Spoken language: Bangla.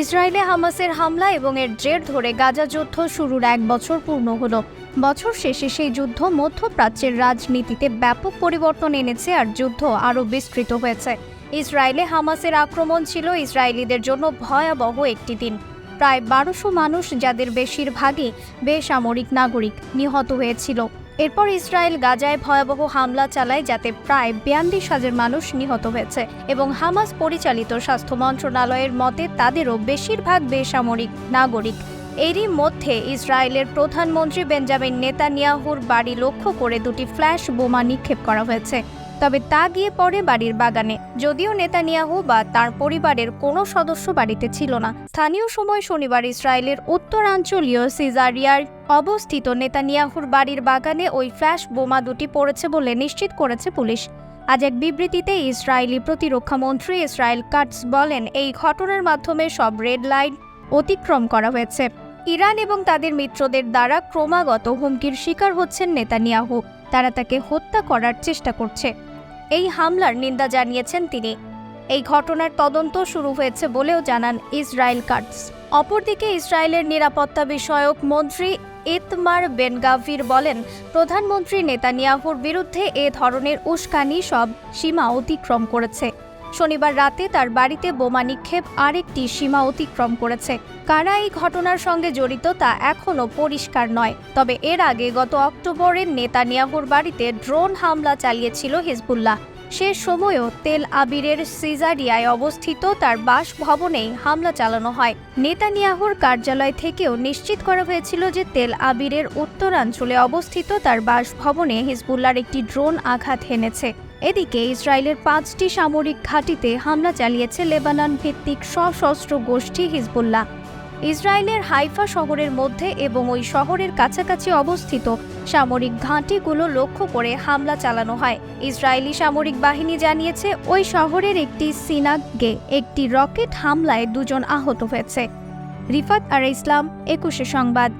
ইসরায়েলে হামাসের হামলা এবং এর জের ধরে গাজা যুদ্ধ শুরুর এক বছর পূর্ণ হলো। বছর শেষে সেই যুদ্ধ মধ্যপ্রাচ্যের রাজনীতিতে ব্যাপক পরিবর্তন এনেছে আর যুদ্ধ আরও বিস্তৃত হয়েছে। ইসরায়েলে হামাসের আক্রমণ ছিল ইসরায়েলিদের জন্য ভয়াবহ একটি দিন। প্রায় বারোশো মানুষ, যাদের বেশিরভাগই বেসামরিক নাগরিক, নিহত হয়েছিল। এরপর ইসরায়েল গাজায় ভয়াবহ হামলা চালায় যাতে প্রায় বিয়াল্লিশ হাজার মানুষ নিহত হয়েছে এবং হামাস পরিচালিত স্বাস্থ্য মন্ত্রণালয়ের মতে তাদেরও বেশিরভাগ বেসামরিক নাগরিক এরই মধ্যে ইসরায়েলের প্রধানমন্ত্রী বেঞ্জামিন নেতানিয়াহুর বাড়ি লক্ষ্য করে দুটি ফ্ল্যাশ বোমা নিক্ষেপ করা হয়েছে। তবে তা গিয়ে পড়ে বাড়ির বাগানে। যদিও নেতানিয়াহু বা তার পরিবারের কোনো সদস্য বাড়িতে ছিল না। স্থানীয় সময় শনিবার ইসরায়েলের উত্তরাঞ্চলীয় সিজারিয়ার অবস্থিত নেতানিয়াহুর বাড়ির বাগানে ওই ফ্ল্যাশ বোমা দুটি পড়েছে বলে নিশ্চিত করেছে পুলিশ। আজ এক বিবৃতিতে ইসরায়েলি প্রতিরক্ষা মন্ত্রী ইসরায়েল কাটস বলেন, এই ঘটনার মাধ্যমে সব রেড লাইন অতিক্রম করা হয়েছে। ইরান এবং তাদের মিত্রদের দ্বারা ক্রমাগত হুমকির শিকার হচ্ছেন নেতানিয়াহু। তারা তাকে হত্যা করার চেষ্টা করছে। এই হামলার নিন্দা জানিয়েছেন তিনি। এই ঘটনার তদন্ত শুরু হয়েছে বলেও জানান ইসরায়েল কাটস অপরদিকে ইসরায়েলের নিরাপত্তা বিষয়ক মন্ত্রী ইতমার বেনগাভির বলেন, প্রধানমন্ত্রী নেতানিয়াহুর বিরুদ্ধে এ ধরনের উস্কানি সব সীমা অতিক্রম করেছে। শনিবার রাতে তার বাড়িতে বোমা নিক্ষেপ আরেকটি সীমা অতিক্রম করেছে। কারা এই ঘটনার সঙ্গে জড়িত তা এখনও পরিষ্কার নয়, তবে এর আগে গত অক্টোবরে নেতানিয়াহুর বাড়িতে ড্রোন হামলা চালিয়েছিল হিজবুল্লাহ। সে সময়ও তেল আবিরের সিজারিয়ায় অবস্থিত তার বাসভবনেই হামলা চালানো হয়। নেতানিয়াহুর কার্যালয় থেকেও নিশ্চিত করা হয়েছিল যে তেল আবিরের উত্তরাঞ্চলে অবস্থিত তার বাসভবনে হিজবুল্লার একটি ড্রোন আঘাত হেনেছে। এদিকে ইসরায়েলের পাঁচটি সামরিক ঘাঁটিতে হামলা চালিয়েছে লেবানন ভিত্তিক সশস্ত্র গোষ্ঠী হিজবুল্লাহ। ইসরায়েলের হাইফা শহরের মধ্যে এবং ওই শহরের কাছাকাছি অবস্থিত সামরিক ঘাঁটিগুলো লক্ষ্য করে হামলা চালানো হয়। ইসরায়েলি সামরিক বাহিনী জানিয়েছে, ওই শহরের একটি সিনাগে একটি রকেট হামলায় দুজন আহত হয়েছে। রিফাত আর ইসলাম, একুশে সংবাদ।